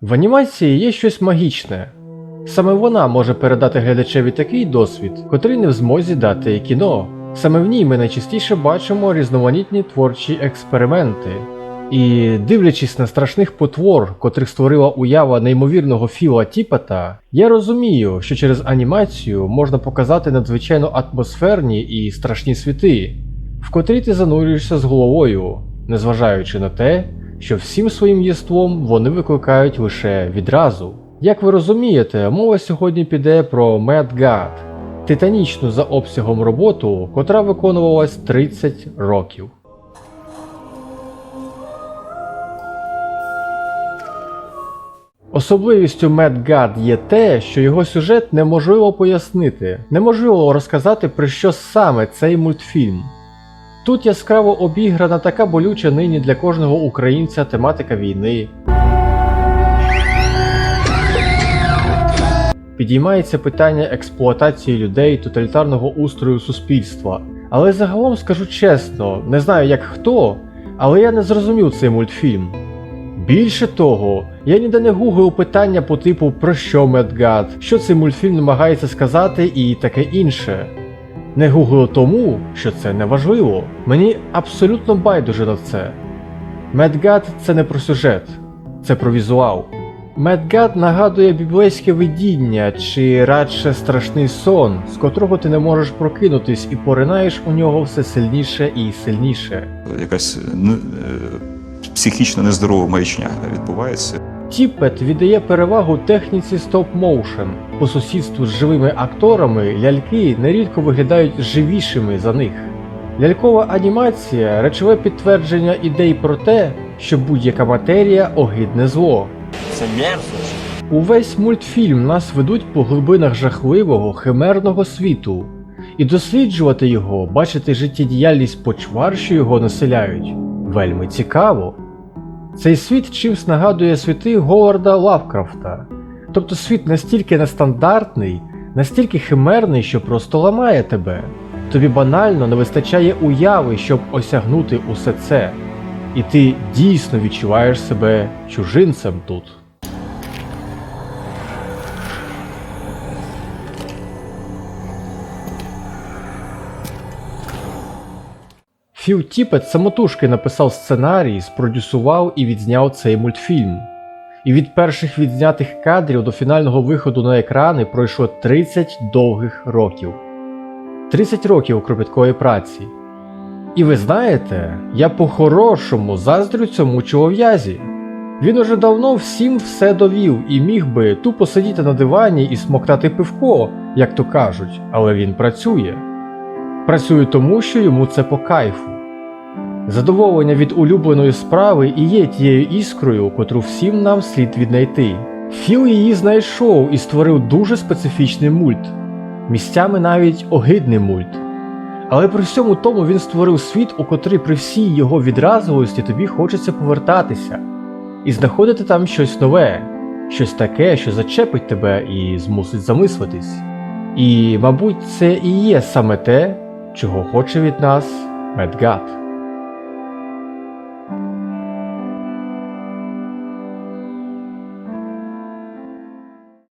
В анімації є щось магічне. Саме вона може передати глядачеві такий досвід, котрий не в змозі дати кіно. Саме в ній ми найчастіше бачимо різноманітні творчі експерименти. І дивлячись на страшних потвор, котрих створила уява неймовірного Філа Тіпета, я розумію, що через анімацію можна показати надзвичайно атмосферні і страшні світи, в котрі ти занурюєшся з головою, незважаючи на те, що всім своїм єством вони викликають лише відразу. Як ви розумієте, мова сьогодні піде про Mad God, титанічну за обсягом роботу, котра виконувалась 30 років. Особливістю Mad God є те, що його сюжет неможливо пояснити, неможливо розказати про що саме цей мультфільм. Тут яскраво обіграна така болюча нині для кожного українця тематика війни. Підіймається питання експлуатації людей тоталітарного устрою суспільства. Але загалом скажу чесно, не знаю як хто, але я не зрозумів цей мультфільм. Більше того, я ніде не гуглив питання по типу про що Медгад, що цей мультфільм намагається сказати і таке інше. Не гуглив тому, що це не важливо. Мені абсолютно байдуже на це. Медгад це не про сюжет, це про візуал. Медгад нагадує біблейське видіння чи радше страшний сон, з котрого ти не можеш прокинутись і поринаєш у нього все сильніше і сильніше. якась е, психічно нездорова маячня відбувається. Тіпет віддає перевагу техніці стоп-моушен. По сусідству з живими акторами ляльки нерідко виглядають живішими за них. Лялькова анімація речове підтвердження ідей про те, що будь-яка матерія огидне зло. Це мерзость. Увесь мультфільм нас ведуть по глибинах жахливого химерного світу, і досліджувати його, бачити життєдіяльність почвар, що його населяють, вельми цікаво. Цей світ чимсь нагадує світи Говарда Лавкрафта, тобто світ настільки нестандартний, настільки химерний, що просто ламає тебе. Тобі банально не вистачає уяви, щоб осягнути усе це, і ти дійсно відчуваєш себе чужинцем тут. Філ Тіпет самотужки написав сценарій, спродюсував і відзняв цей мультфільм. І від перших відзнятих кадрів до фінального виходу на екрани пройшло 30 довгих років. 30 років кропіткої праці. І ви знаєте, я по-хорошому заздрю цьому чолов'язі. Він уже давно всім все довів і міг би тупо сидіти на дивані і смоктати пивко, як то кажуть, але він працює. Працює тому, що йому це по кайфу. Задоволення від улюбленої справи і є тією іскрою, котру всім нам слід віднайти. Філ її знайшов і створив дуже специфічний мульт, місцями навіть огидний мульт. Але при всьому тому він створив світ, у котрий при всій його відразливості тобі хочеться повертатися і знаходити там щось нове, щось таке, що зачепить тебе і змусить замислитись. І, мабуть, це і є саме те, чого хоче від нас Медгад.